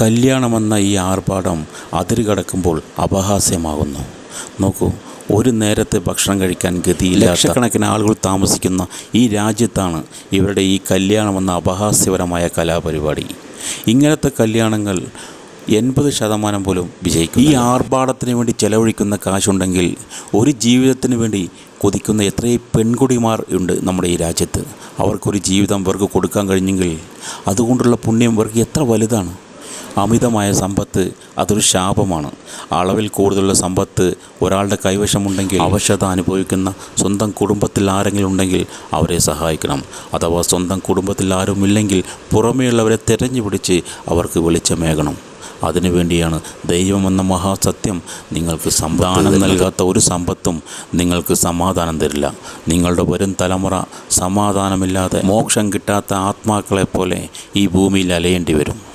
കല്യാണമെന്ന ഈ ആർഭാടം അതിരുകടക്കുമ്പോൾ അപഹാസ്യമാകുന്നു. നോക്കൂ ഒരു നേരത്തെ ഭക്ഷണം കഴിക്കാൻ ഗതിയില്ല ലക്ഷക്കണക്കിന് ആളുകൾ താമസിക്കുന്ന ഈ രാജ്യത്താണ് ഇവരുടെ ഈ കല്യാണമെന്ന അപഹാസ്യപരമായ കലാപരിപാടി. ഇങ്ങനത്തെ കല്യാണങ്ങൾ എൺപത് ശതമാനം പോലും വിജയിക്കും ഈ ആർഭാടത്തിന് വേണ്ടി ചെലവഴിക്കുന്ന കാശുണ്ടെങ്കിൽ ഒരു ജീവിതത്തിന് വേണ്ടി കൊതിക്കുന്ന എത്രയും പെൺകുടിമാർ ഉണ്ട് നമ്മുടെ ഈ രാജ്യത്ത്. അവർക്കൊരു ജീവിതം ഇവർക്ക് കൊടുക്കാൻ കഴിഞ്ഞെങ്കിൽ അതുകൊണ്ടുള്ള പുണ്യം ഇവർക്ക് എത്ര വലുതാണ്? അമിതമായ സമ്പത്ത് അതൊരു ശാപമാണ്. അളവിൽ കൂടുതലുള്ള സമ്പത്ത് ഒരാളുടെ കൈവശമുണ്ടെങ്കിൽ അവശത അനുഭവിക്കുന്ന സ്വന്തം കുടുംബത്തിൽ ആരെങ്കിലും ഉണ്ടെങ്കിൽ അവരെ സഹായിക്കണം. അഥവാ സ്വന്തം കുടുംബത്തിൽ ആരുമില്ലെങ്കിൽ പുറമേയുള്ളവരെ തിരഞ്ഞു പിടിച്ച് അവർക്ക് വെളിച്ചമേകണം. അതിനുവേണ്ടിയാണ് ദൈവമെന്ന മഹാസത്യം നിങ്ങൾക്ക് സമ്പാദനം നൽകാത്ത ഒരു സമ്പത്തും നിങ്ങൾക്ക് സമാധാനം തരില്ല. നിങ്ങളുടെ വരും തലമുറ സമാധാനമില്ലാതെ മോക്ഷം കിട്ടാത്ത ആത്മാക്കളെപ്പോലെ ഈ ഭൂമിയിൽ അലയേണ്ടി വരും.